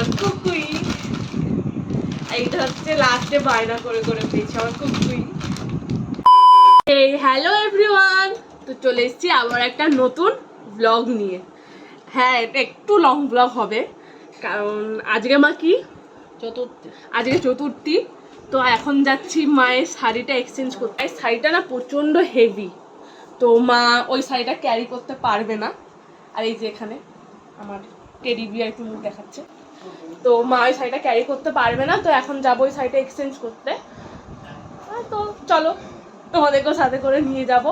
আমার কুকুই। এইটা হচ্ছে লাস্টে বায়না করে করে পেয়েছি আমার কুকুই। এই হ্যালো এভরিওয়ান তো চলে এসেছি আবার একটা নতুন ব্লগ নিয়ে। হ্যাঁ এটা একটু লং ব্লগ হবে। কারণ আজকে মা কি? চতুর্থী। আজকে চতুর্থী। তো এখন যাচ্ছি মায়ের শাড়িটা এক্সচেঞ্জ করতে। এই শাড়িটা না প্রচণ্ড হেভি তো মা ওই শাড়িটা ক্যারি করতে পারবে না। আর এই যে এখানে আমার টেডি বিয়ার একটু মুখ দেখাচ্ছে। তো মা ওই শাড়িটা ক্যারি করতে পারবে না, তো এখন যাব ওই শাড়িটা এক্সচেঞ্জ করতে। তো চলো, তোমাদেরকেও সাথে করে নিয়ে যাব।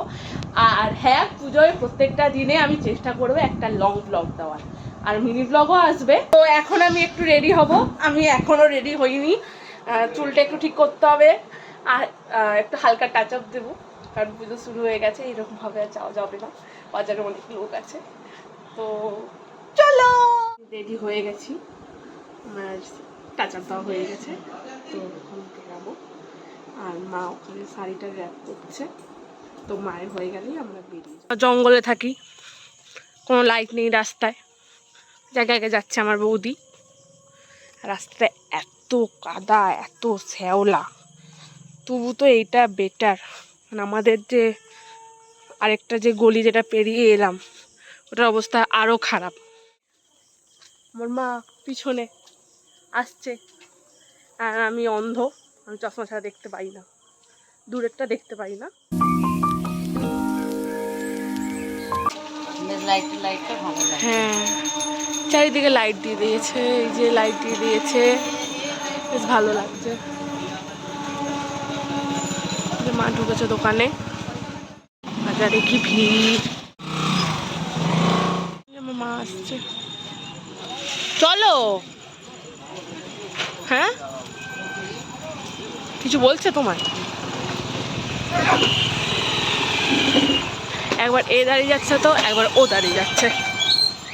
আর হ্যাঁ পুজোয় প্রত্যেকটা দিনে আমি চেষ্টা করব একটা লং ব্লগ দেওয়ার। আর মিনি ব্লগও আসবে। তো এখন আমি একটু রেডি হব। আমি এখনও রেডি হইনি। চুলটা একটু ঠিক করতে হবে। আর একটু হালকা টাচ আপ দেবো। কারণ পুজো শুরু হয়ে গেছে, এরকমভাবে আর যাওয়া যাবে না। বাজারে অনেক লোক আছে। তো চলো! রেডি হয়ে গেছি। আমার টাচ আপ দেওয়া হয়ে গেছে। তো এখন বেরাবো আর মা ওখানে শাড়িটা র্যাপ করছে। তো মায়ের হয়ে গেলেই আমরা বেরিয়ে জঙ্গলে থাকি। কোনো লাইট নেই রাস্তায়। জায়গায় যাচ্ছে আমার বৌদি। রাস্তাটা এত কাদা, এত শ্যাওলা। তবু তো এইটা বেটার মানে আমাদের যে আরেকটা যে গলি যেটা পেরিয়ে এলাম, ওটার অবস্থা আরও খারাপ। আমার মা পিছনে আসছে। আর আমি অন্ধ আমি চশমা ছাড়া দেখতে পাই না। দূরেরটা দেখতে পাই না। হ্যাঁ। চারিদিকে লাইট দিয়ে দিয়েছে এই যে লাইট দিয়ে দিয়েছে। বেশ ভালো লাগছে। মা ঢুকেছে দোকানে। বাজারে কি ভিড়? মা আসছে। চলো। হ্যাঁ? কিছু বলছে তোমায়? একবার এ দাঁড়িয়ে যাচ্ছে তো একবার ও দাঁড়িয়ে যাচ্ছে।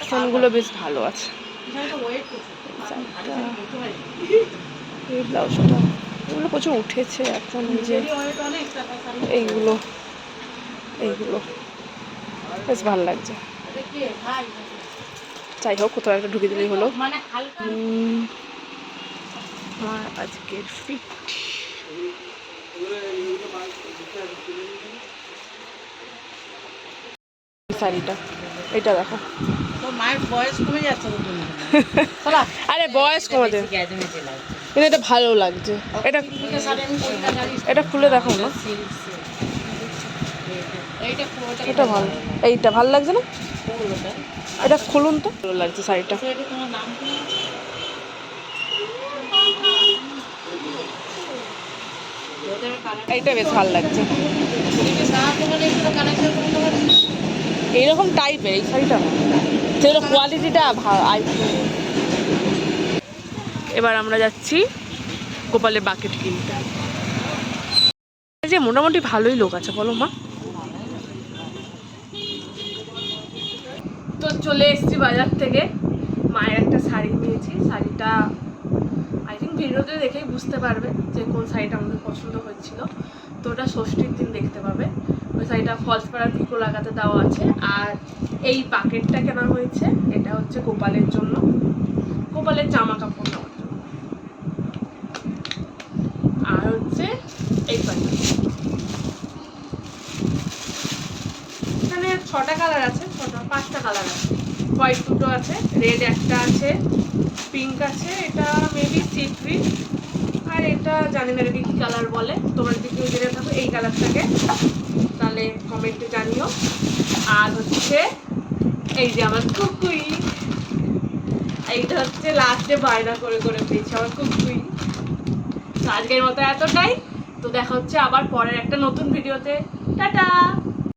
ফোনগুলো বেশ ভালো আছে। এই ব্লাউজটা এগুলো প্রচুর উঠেছে এখন যে এইগুলো এইগুলো। বেশ ভালো লাগছে। যাই হোক কোথাও একটা ঢুকে দিলেই হলো। মানে আমার আজকের ফিট শাড়িটা। এটা দেখো। মায়ের বয়স কমে যাচ্ছে তো আরে বয়স কিন্তু এটা ভালো লাগছে। এটা এটা খুলে দেখো না এইটা এটা ভালো। এইটা ভালো লাগছে না? এটা খুলুন তো। ভালো লাগছে শাড়িটা। এটা বেশ ভালো লাগছে। এইরকম টাইপের এই শাড়িটা সেগুলো কোয়ালিটিটা এবার আমরা যাচ্ছি গোপালের বাকেট কিনতে। যে মোটামুটি ভালোই লোক আছে, বলো মা। তো চলে এসেছি বাজার থেকে। মায়ের একটা শাড়ি নিয়েছি। শাড়িটা আই থিঙ্ক ভিডিওতে দেখেই বুঝতে পারবে যে কোন শাড়িটা পছন্দ হয়েছিল। তো ওটা ষষ্ঠীর দিন দেখতে পাবে। ওই শাড়িটা ফলস পাড়ার পিকো লাগাতে দেওয়া আছে। আর এই বাকেটটা কেনা হয়েছে, এটা হচ্ছে গোপালের জন্য। গোপালের জামা কাপড় নেওয়ার জন্য। আর হচ্ছে এই প্যান্ট এখানে ছটা কালার আছে, ছটা, পাঁচটা কালার আছে। হোয়াইট দুটো আছে রেড একটা আছে পিঙ্ক আছে, এটা মেবি সি গ্রিন আর এটা জানি না এটাকে কী কালার বলে। তোমরা যদি কেউ জেনে থাকো, এই কালারটাকে তাহলে কমেন্টে জানিও। আর হচ্ছে, এই যে আমার কুকুই। এইটা হচ্ছে লাস্টে বায়না করে করে পেয়েছি আমার কুকুই। তো আজকের মতো এতটাই। তো দেখা হচ্ছে আবার পরের একটা নতুন ভিডিওতে টাটা!